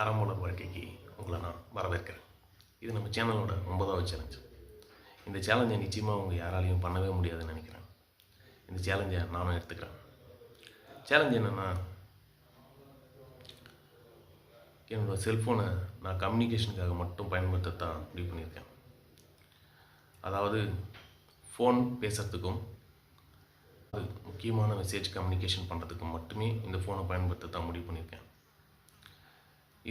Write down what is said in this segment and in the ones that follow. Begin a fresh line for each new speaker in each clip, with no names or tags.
அறமலர் வாழ்க்கைக்கு உங்களை நான் வரவேற்கிறேன். இது நம்ம சேனலோட ஒன்பதாவது சேலஞ்ச் இந்த சேலஞ்சை நிச்சயமாக உங்கள் யாராலையும் பண்ணவே முடியாதுன்னு நினைக்கிறேன். இந்த சேலஞ்சை நானும் எடுத்துக்கிறேன் சேலஞ்ச் என்னென்னா என்னோட செல்ஃபோனை நான் கம்யூனிகேஷனுக்காக மட்டும் பயன்படுத்தத்தான் முடிவு பண்ணியிருக்கேன். அதாவது ஃபோன் பேசுகிறதுக்கும் அது முக்கியமான மெசேஜ் கம்யூனிகேஷன் பண்ணுறதுக்கும் மட்டுமே இந்த ஃபோனை பயன்படுத்த தான் முடிவு பண்ணியிருக்கேன்.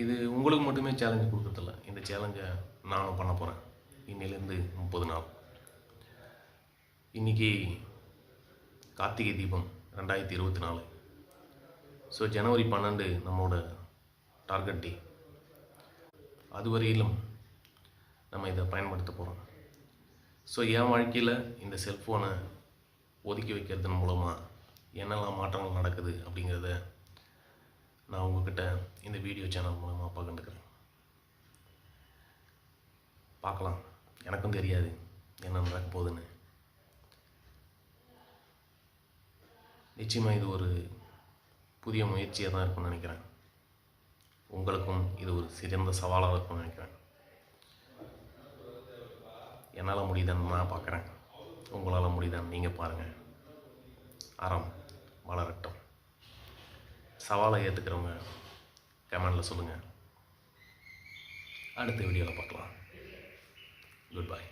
இது உங்களுக்கு மட்டுமே சேலஞ்சு கொடுக்குறதில்ல. இந்த சேலஞ்சை நானும் பண்ண போகிறேன் இன்னிலேருந்து முப்பது நாள். இன்றைக்கி கார்த்திகை தீபம் ரெண்டாயிரத்தி இருபத்தி நாலு. ஸோ ஜனவரி பன்னெண்டு நம்மளோட டார்கெட் டே அதுவரையிலும் நம்ம இதை பயன்படுத்த போகிறோம் ஸோ என் வாழ்க்கையில் இந்த செல்ஃபோனை ஒதுக்கி வைக்கிறதன் மூலமாக என்னெல்லாம் மாற்றங்கள் நடக்குது அப்படிங்கிறத நான் உங்ககிட்ட இந்த வீடியோ சேனல் மூலமாக பகிர்ந்துக்கிறேன். பார்க்கலாம். எனக்கும் தெரியாது என்ன நடக்க போகுதுன்னு. நிச்சயமாக இது ஒரு புதிய முயற்சியாக தான் இருக்கும்னு நினைக்கிறேன். உங்களுக்கும் இது ஒரு சிறந்த சவாலாக இருக்கும்னு நினைக்கிறேன். என்னால் முடியுதான்னு நான் பார்க்குறேன். உங்களால் முடியுதான்னு நீங்கள் பாருங்கள் அறம் வளரட்டும். சவாலை ஏற்றுக்கிறவங்க கமெண்டில் சொல்லுங்கள் அடுத்த வீடியோவில் பார்க்கலாம். Good bye